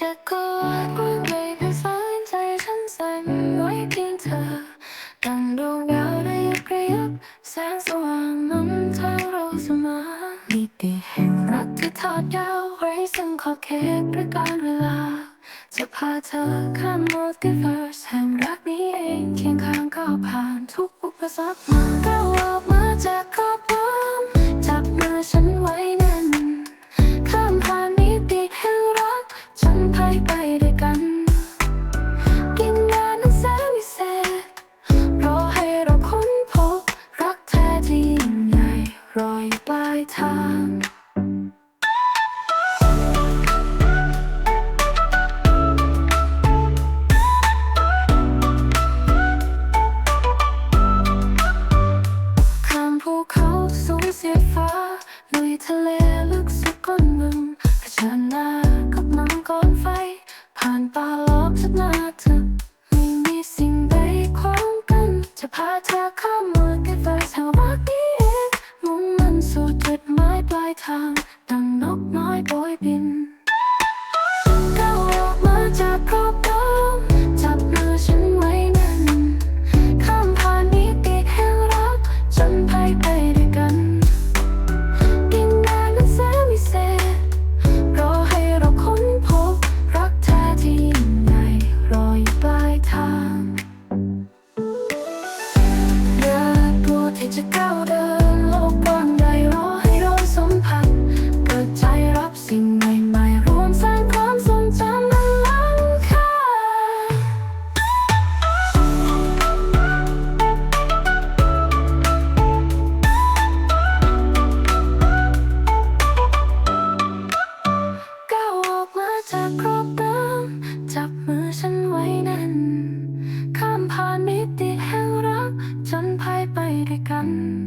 จะกลัวว่าไม่เป็นฝันใจฉันสั่นไว้เพียงเธอดังดวงดาวได้ยับระยับแสงสว่างน้ำทางเราเสมอมิติแห่งรักที่ทอดยาวไว้ซึ่งขอบเขตประการเวลา จะพาเธอข้ามมัลติเวิร์สแห่งรักนี้เองเคียงข้างก้าวผ่านทุกอุปสรรคมาก้าออกมาจากขอบล้อมจับมือฉัน เธอไม่มีสิ่งใดขวางกัน จะพาเธอข้ามมือกันไปแถวรักนี้เองมุ่งมันสู่จุดหมายปลายทาง ดังนกน้อยโบยบินาก 時間